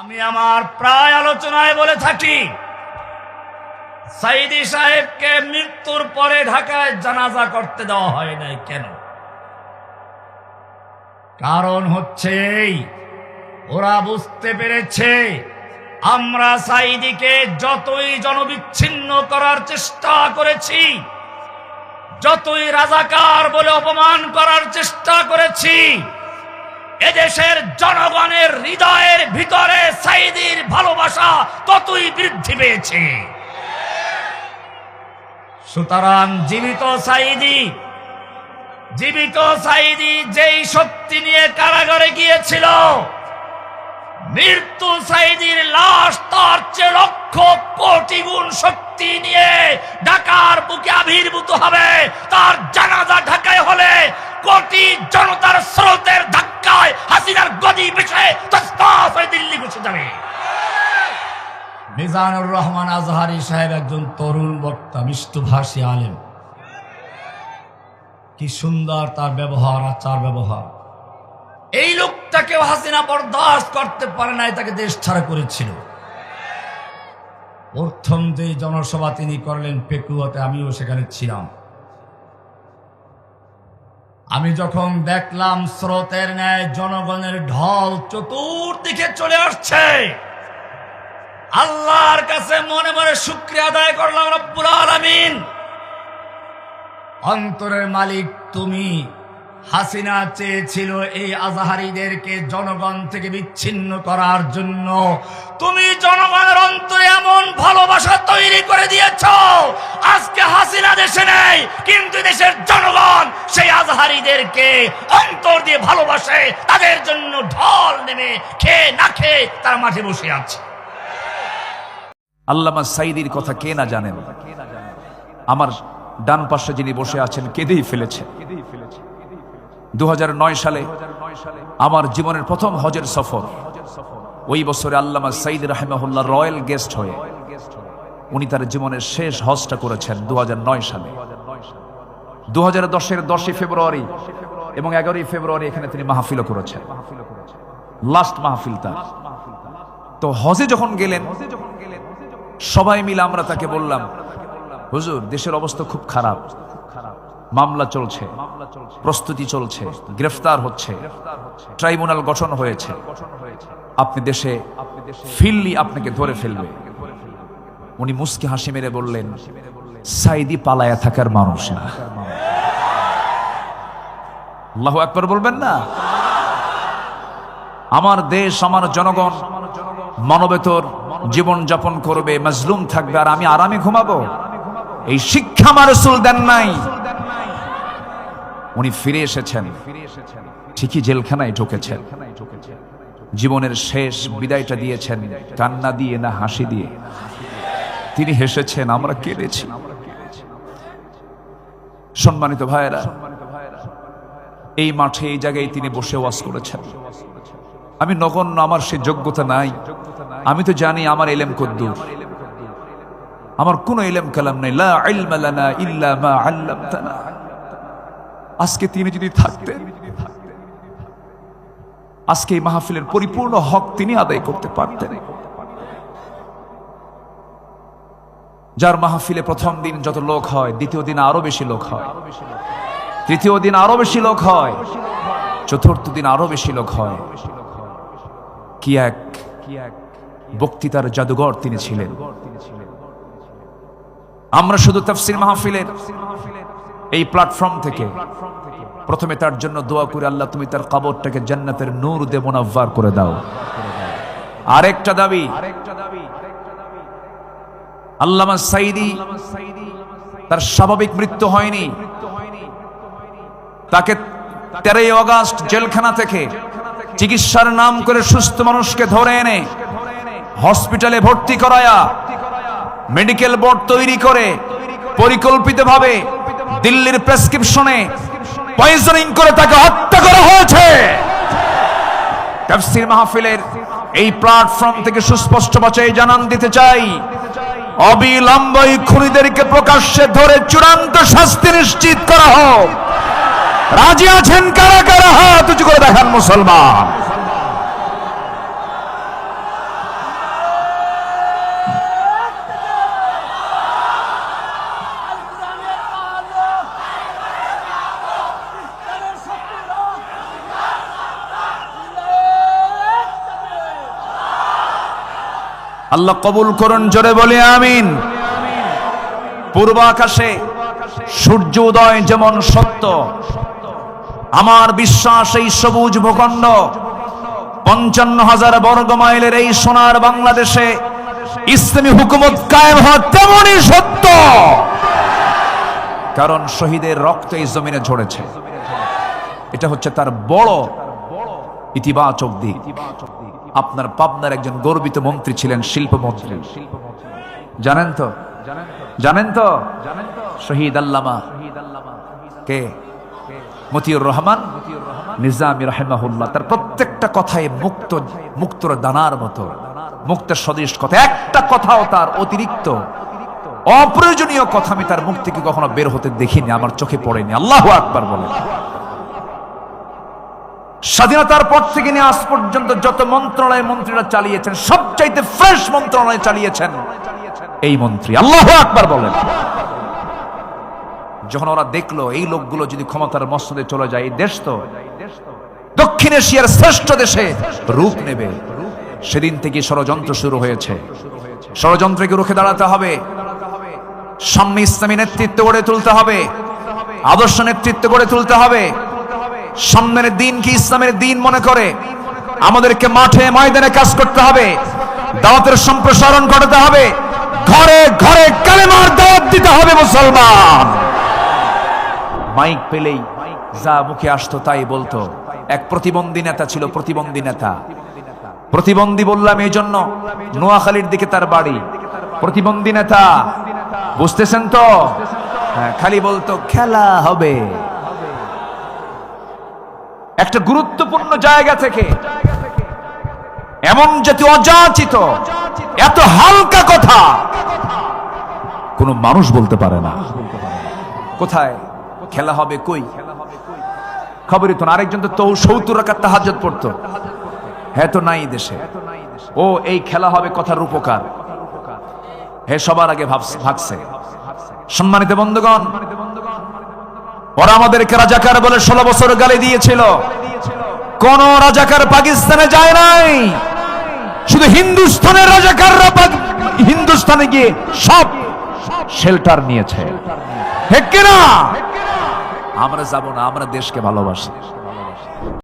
আমি আমার প্রায় আলোচনায় বলে থাকি, সাইদি সাহেবকে মৃত্যুর পরে ঢাকায় জানাজা করতে দেওয়া হয় নাই কেন? কারণ হচ্ছে ওরা বুঝতে পেরেছে, আমরা সাইদিকে যতই জনবিচ্ছিন্ন করার চেষ্টা করেছি, যতই রাজাকার বলে অপমান করার চেষ্টা করেছি, এদেশের জনগণের হৃদয়ের ভিতরে সাইদির ভালোবাসা ততই বৃদ্ধি পেয়েছে। সুতরাং জীবিত সাইদি জীবিত সাইদি যেই শক্তি নিয়ে কারাগারে গিয়েছিল, মৃত্যু সাইদির লাশ তার চেয়ে লক্ষ কোটি গুণ শক্তি নিয়ে ঢাকার বুকে আবির্ভূত হবে। তার জানাজা ঢাকায় হলে কোটি জনতার স্রোতের ধাক্কায় হাসিনার গদি পিছে তসতাস হয়ে দিল্লি বসে যাবে। মিজানুর রহমান আজহারি সাহেব একজন তরুণ বক্তা মিষ্টভাষী আলেম। কি সুন্দর তার ব্যবহার, আচার ব্যবহার। এই লোকটাকেও হাসিনা বরদাস্ত করতে পারে নাই, তাকে দেশ ছাড়া করেছিল। প্রথম যে জনসভা তিনি করলেন, পেকুয়াতে আমিও সেখানে ছিলাম। আমি যখন দেখলাম স্রোতের ন্যায় জনগণের ঢল চতুর্দিকে চলে আসছে, আল্লাহর কাছে মনে মনে শুক্রিয়া আদায় করলাম রব্বুল আলামিন। অন্তরের মালিক তুমি। হাসিনা চেয়েছিল এই আজাহারিদেরকে জনগণ থেকে বিচ্ছিন্ন করার জন্য। তুমি জনগণের অন্তরে এমন ভালোবাসা তৈরি করে দিয়েছ। আজকে হাসিনা দেশে নেই, কিন্তু দেশের জনগণ সেই আজহারিদেরকে অন্তর দিয়ে ভালোবাসে, তাদের জন্য ঢল নেমে খেয়ে না খেয়ে তারা মাঠে বসে আছে। আল্লামা সাইদির কথা কে না জানেন? আমার ডান পাশে যিনি বসে আছেন, কেঁদেই ফেলেছেন। দু সালে আমার জীবনের প্রথম হজের সফর। ওই বছরে আল্লামা সাইদ রাহেমাহুল্লাহ রয়্যাল গেস্ট হয়ে উনি তার জীবনের শেষ হজটা করেছেন দু সালে। দু হাজার দশের দশই ফেব্রুয়ারি এবং এগারোই ফেব্রুয়ারি এখানে তিনি মাহফিলও করেছেন। লাস্ট মাহফিল তার। তো হজে যখন গেলেন, সবাই মিলে আমরা তাকে বললাম, হুজুর, দেশের অবস্থা খুব খারাপ। মামলা চলছে, প্রস্তুতি চলছে, গ্রেফতার হচ্ছে, ট্রাইব্যুনাল গঠন হয়েছে। আপনি দেশে ফিরলি আপনাকে ধরে ফেলবে। উনি মুস্কি হাসি মেরে বললেন, সাইদি পালায়া থাকার মানুষ না। আল্লাহ একবার বলবেন না? আমার দেশ, আমার জনগণ মানবেতর জীবন যাপন করবে, মজলুম থাকবে, আর আমি আরামে ঘুমাবো। এই শিক্ষা আমার রসুল দেন নাই। উনি ফিরে এসেছেন। ঠিকই জেলখানায় ঢুকেছেন। জীবনের শেষ বিদায়টা দিয়েছেন, কান্না দিয়ে না হাসি দিয়ে। তিনি হেসেছেন, আমরা কেঁদেছি। সম্মানিত ভাইয়েরা, এই মাঠে, এই জায়গায় তিনি বসে ওয়াজ করেছেন। আমি নগণ্য, আমার সে যোগ্যতা নাই। আমি তো জানি আমার এলেম কদ্দুর। আমার কোনো এলেম কালাম নাই। লা ইল্লা মা আল্লামতানা। আজকে তিনি যদি থাকতেন, আজকে এই মাহফিলের পরিপূর্ণ হক তিনি আদায় করতে পারতেন। যার মাহফিলে প্রথম দিন যত লোক হয়, দ্বিতীয় দিন আরও বেশি লোক হয়। তৃতীয় দিন আরও বেশি লোক হয়। চতুর্থ দিন আরও বেশি লোক হয়। কি এক বক্তৃতার জাদুঘর তিনি ছিলেন। আমরা শুধু তফসির মাহফিলের এই প্ল্যাটফর্ম থেকে। প্রথমে তার জন্য দোয়া করে, আল্লাহ, তুমি তার কবরটাকে জান্নাতের নূর দে মোনাব্বার করে দাও। আরেকটা দাবি, আল্লামা সাইদি তার স্বাভাবিক মৃত্যু হয়নি। তাকে তেরোই অগাস্ট জেলখানা থেকে চিকিৎসার নাম করে সুস্থ মানুষকে ধরে এনে হসপিটালে ভর্তি করায়া, মেডিকেল বোর্ড তৈরি করে পরিকল্পিতভাবে দিল্লির প্রেসক্রিপশনে পয়জনিং করে তাকে হত্যা করা হয়েছে। তাফসীর মাহফিলের এই প্ল্যাটফর্ম থেকে সুস্পষ্ট বাচাই জানান দিতে চাই। অবিলম্ব এই খুনিদেরকে প্রকাশ্যে ধরে চূড়ান্ত শাস্তি নিশ্চিত করা হোক। রাজি আছেন কারা কারা? হাত উঁচু করে দেখান মুসলমান। আল্লাহ কবুল করুন, জোরে বলে আমিন। পূর্ব আকাশে সূর্য উদয় যেমন সত্য, আমার বিশ্বাস এই সবুজ ভূখণ্ড পঞ্চান্ন হাজার বর্গ মাইলের এই সোনার বাংলাদেশে ইসলামী হুকুমত কায়েম হওয়া তেমনই সত্য। কারণ শহীদের রক্ত এই জমিনে ঝরেছে। এটা হচ্ছে তার বড় ইতিবাচক দিক। আপনার পাবনার একজন গর্বিত মন্ত্রী ছিলেন শিল্পমন্ত্রী। জানেন তো? জানেন তো? শহীদ আল্লামা কে? মতিউর রহমান? নিজামি রাহেমাহুল্লাহ। তার প্রত্যেকটা কথায় মুক্ত, মুক্তর দানার মতো। মুক্তের সদৃশ কথা। একটা কথাও তার অতিরিক্ত। অপ্রয়োজনীয় কথা আমি তার মুখ থেকে কখনো বের হতে দেখিনি, আমার চোখে পড়েনি। আল্লাহ আকবার বলে। স্বাধীনতার পর থেকে নিয়ে আজ পর্যন্ত যত মন্ত্রণালয় মন্ত্রীরা চালিয়েছেন, সবচাইতে ফ্রেশ মন্ত্রণালয় চালিয়েছেন এই মন্ত্রী। আল্লাহ আকবার বলেন। যখন ওরা দেখল, এই লোকগুলো যদি ক্ষমতার মসনদে চলে যায় দেশ তো দক্ষিণ এশিয়ার শ্রেষ্ঠ দেশে রূপ নেবে। সেদিন থেকে ষড়যন্ত্র শুরু হয়েছে। ষড়যন্ত্রকে রুখে দাঁড়াতে হবে। সামনে ইসলামী নেতৃত্ব গড়ে তুলতে হবে। আদর্শ নেতৃত্ব গড়ে তুলতে হবে। সামনের দিন কি ইসলামের দিন মনে করে? আমাদেরকে মাঠে ময়দানে কাজ করতে হবে। দাওয়াতের সম্প্রসারণ ঘটাতে হবে। ঘরে ঘরে কালেমার দাওয়াত দিতে হবে মুসলমান। মাইক পেলেই যা মুখে আসতো তাই বলতো। এক প্রতিবন্ধী নেতা ছিল প্রতিবন্ধী নেতা। প্রতিবন্ধী বললাম এই জন্য নোয়াখালীর দিকে তার বাড়ি। প্রতিবন্ধী নেতা বুঝতেছেন তো? হ্যাঁ, খালি বলতো খেলা হবে। একটা গুরুত্বপূর্ণ জায়গা থেকে, এমন জাতীয় অযাচিত, এত হালকা কথা, কোন মানুষ বলতে পারে না। কোথায়? খেলা হবে কই? খবরই তো। আরেকজন তো তৌ সত্তর রাখার তাহাজত পড়তো। হ্যাঁ তো নাই দেশে। ও, এই খেলা হবে কথার রূপকার। হে সবার আগে ভাবছে- সম্মানিত বন্ধুগণ ওরা আমাদেরকে রাজাকার বলে ষোলো বছর গালি দিয়েছিল। কোন রাজাকার পাকিস্তানে যায় নাই। শুধু হিন্দুস্থানের রাজাকাররা হিন্দুস্তানে গিয়ে সব শেল্টার নিয়েছে। কিনা? আমরা যাব না, আমরা দেশকে ভালোবাসি।